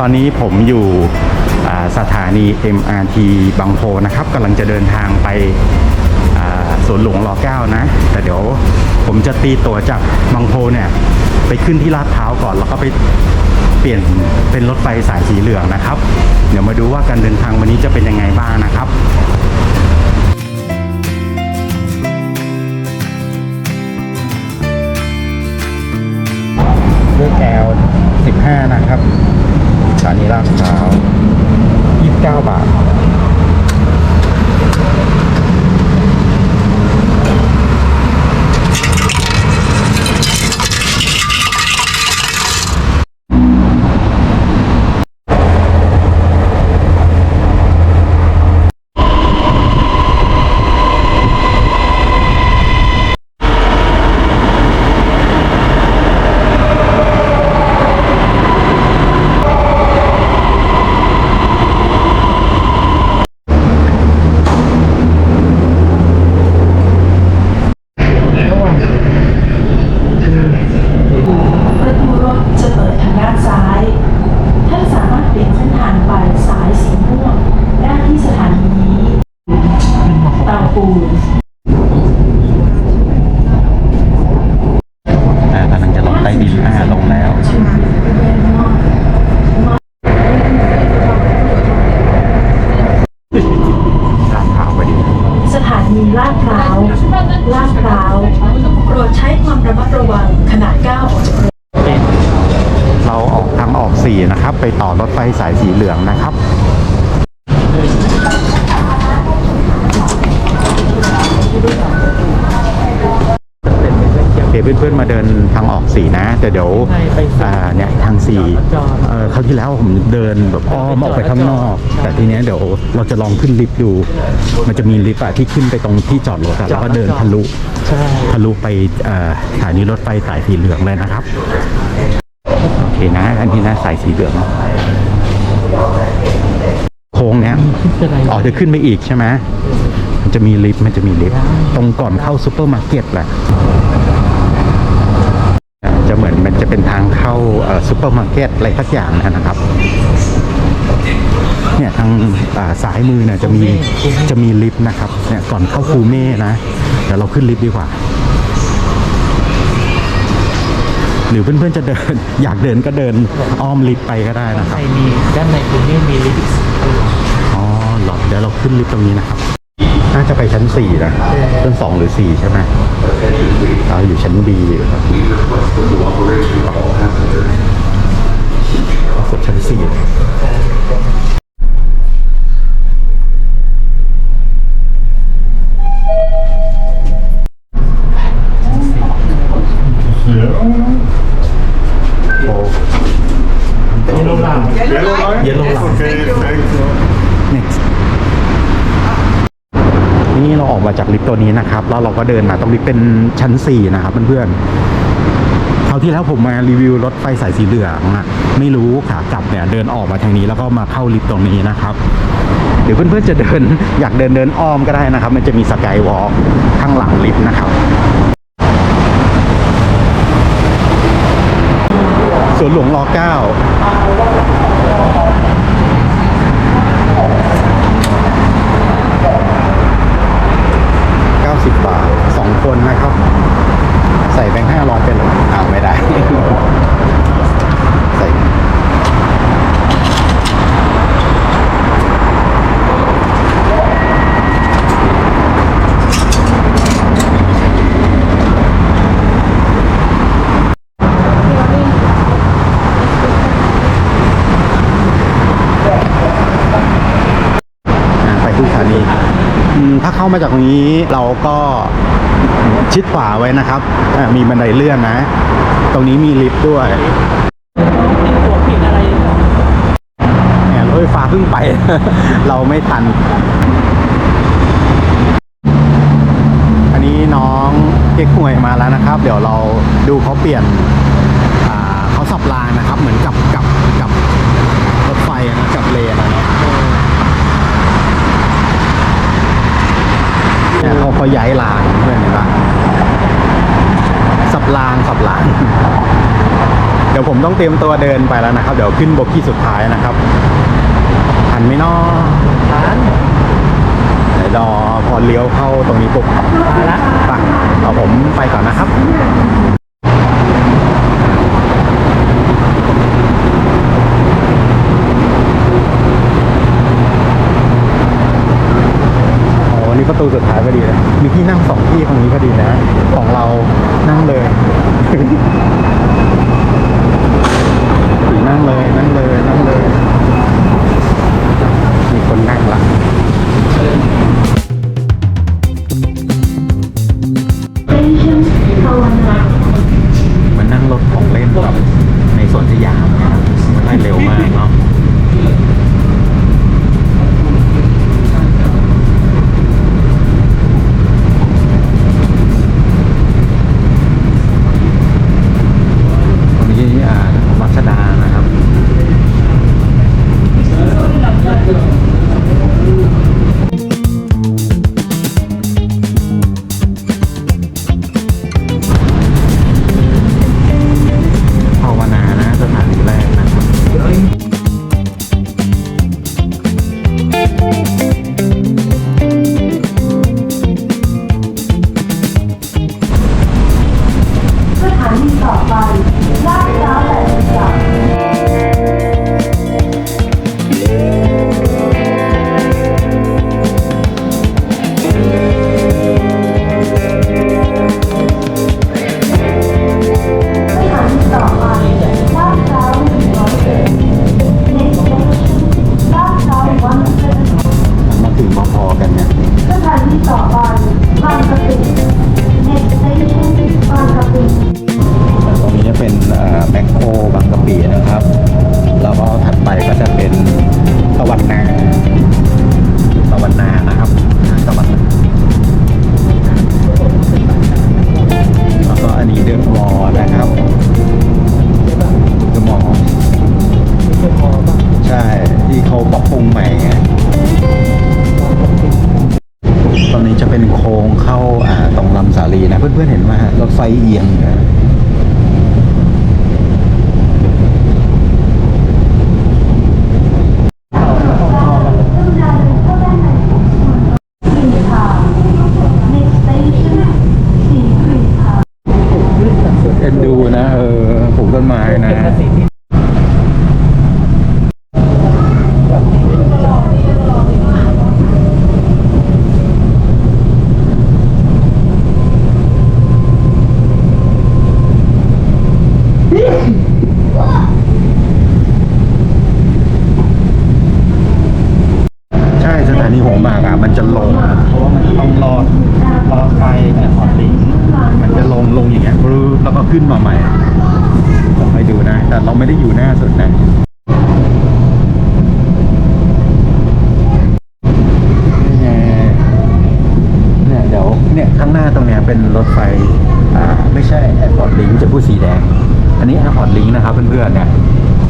ตอนนี้ผมอยู่สถานี MRT บางโพนะครับกำลังจะเดินทางไปสวนหลวงรอ9นะ แต่เดี๋ยวผมจะตีตั๋วจากบางโพเนี่ย ไปขึ้นที่ลาดพร้าวก่อน แล้วก็ไปเปลี่ยนเป็นรถไฟสายสีเหลืองนะครับ เดี๋ยวมาดูว่าการเดินทางวันนี้จะเป็นยังไงบ้างนะครับเลือกแอล15 นะครับานีลาดพร้าว29 บาท ประตูรถจะเปิดทางด้านซ้าย ท่านสามารถเปลี่ยนเส้นทางไปสายสีม่วงได้ที่สถานีนี้เตาปูน อ่ากำลังจะลงใต้ดินอ่าลงแล้ว ลาดพร้าวไปดี สถานีลาดพร้าว ลาดพร้าว โปรดใช้ความระมัดระวังขณะก้าวออกจากรถ เราออกทางออกสี่นะครับ ไปต่อรถไฟสายสีเหลืองนะครับโอเคเพื่อนๆมาเดินทางออกสี่นะ แต่เดี๋ยวอ่าเนี่ยทางสี่เออคราวที่แล้วผมเดินแบบอ้อมออกไปข้างนอก แต่ทีเนี้ยเดี๋ยวเราจะลองขึ้นลิฟต์ดู มันจะมีลิฟต์อะที่ขึ้นไปตรงที่จอดรถอะแล้วก็เดินทะลุใช่ทะลุไปเอ่อสถานีรถไฟสายสีเหลืองเลยนะครับ โอเคนะอันนี้นะสายสีเหลืองโค้งเนี้ยขึ้นอะไรอ๋อจะขึ้นไปอีกใช่ไหมมันจะมีลิฟต์มันจะมีลิฟต์ตรงก่อนเข้าซูเปอร์มาร์เก็ตแหละอ่าจะเหมือนมันจะเป็นทางเข้าเอ่อซูเปอร์มาร์เก็ตอะไรสักอย่างนะครับเนี่ยทางอ่าซ้ายมือเนี่ยจะมีจะมีลิฟต์นะครับเนี่ยก่อนเข้าคูเม่นะเดี๋ยวเราขึ้นลิฟต์ดีกว่า หรือเพื่อนๆจะเดิน อยากเดินก็เดินอ้อมลิฟต์ไปก็ได้นะครัใคบ รมีด้านในคุณนี่มีลิฟต์ตลอดอ๋อหลอดเดี๋ยวเราขึ้นลิฟต์ตรงนี้นะครับ น่าจะไปชั้นสี่นะชั้นสองหรือสี่ใช่ไหมเราอยู่ชั้นบีอยู่ครับกดชั้นสี่ Yellow line? Yellow line. Okay, thank you. next นี่เราออกมาจากลิฟต์ตัวนี้นะครับ แล้วเราก็เดินมาตรงลิฟต์เป็นชั้น 4 นะครับเพื่อนๆคราวที่แล้วผมมารีวิวรถไฟสายสีเหลืองอะไม่รู้ขากลับเนี่ยเดินออกมาทางนี้แล้วก็มาเข้าลิฟต์ตรงนี้นะครับเดี๋ยวเพื่อนๆจะเดินอยากเดินเดินอ้อมก็ได้นะครับ มันจะมีสกายวอล์กข้างหลังลิฟต์นะครับสวนหลวงรอเก้า ส่แบงค์ห้าลองเป็นอ้าวไม่ได้ ใส่อ่าไปที่สถานีอืมถ้าเข้ามาจากตรงนี้เราก็ ชิดขวาไว้นะครับมีบันไดเลื่อนนะ ตรงนี้มีลิฟต์ด้วยตัวผิดอะไรเนี่ยรถไฟฟ้าเพิ่งไป เราไม่ทัน อันนี้น้องเก๊กหวยมาแล้วนะครับ เดี๋ยวเราดูเขาเปลี่ยนเขาสับรางนะครับ เหมือนกับกับกับรถไฟนะกับเลนอะเนี่ยเนี่ยเขาเขาย้ายรางเพื่อนเห็นปะ สับรางสับรางเดี๋ยวผมต้องเตรียมตัวเดินไปแล้วนะครับ เดี๋ยวขึ้นโบกี้สุดท้ายนะครับทันไหมเนาะร้านเดี๋ยวรอพอเลี้ยวเข้าตรงนี้ปุ๊บมาละไปเอาผมไปก่อนนะครับโอ้นี่ประตูสุดท้ายพอดีเลย มีที่นั่งสองที่ตรงนี้พอดีนะ ของเรา นั่งเลย นั่งเลย นั่งเลย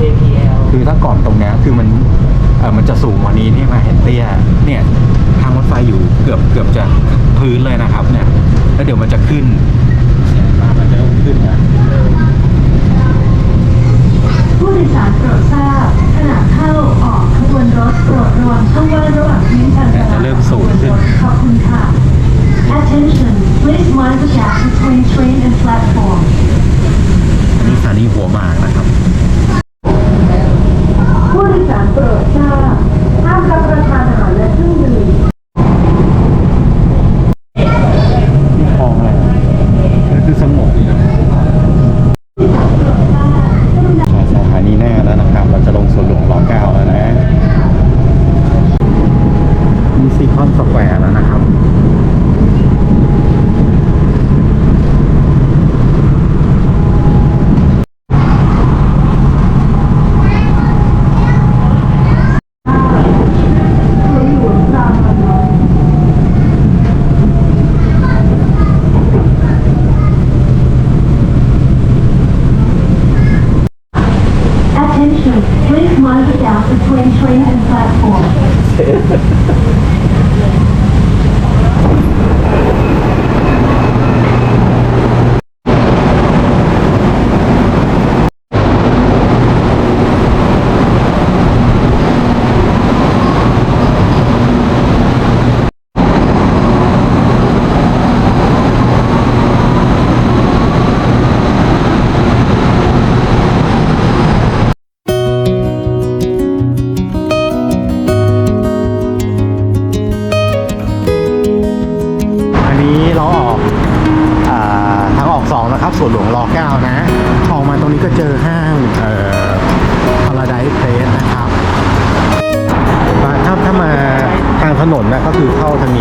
JPL คือถ้าก่อนตรงเนี้ยคือมันเออมันจะสูงกว่านี้นี่มาเห็นเตี้ยเนี่ยทางรถไฟอยู่เกือบเกือบจะพื้นเลยนะครับเนี่ยแล้วเดี๋ยวมันจะขึ้นเนี่ยมันจะขึ้นนะผู้โดยสารโปรดทราบขณะเข้าออกขบวนรถโปรดระวังช่องว่างระหว่างพื้นการจราจรจะเริ่มสูงขึ้นขอบคุณค่ะ Attention please mind the gap between train and platform อันนี้สถานีหัวหมากนะครับ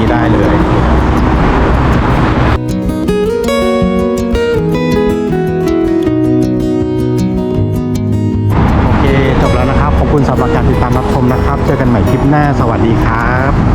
นี้ได้เลยสำหรับการติดตามรับชมนะครับ เจอกันใหม่คลิปหน้า สวัสดีครับ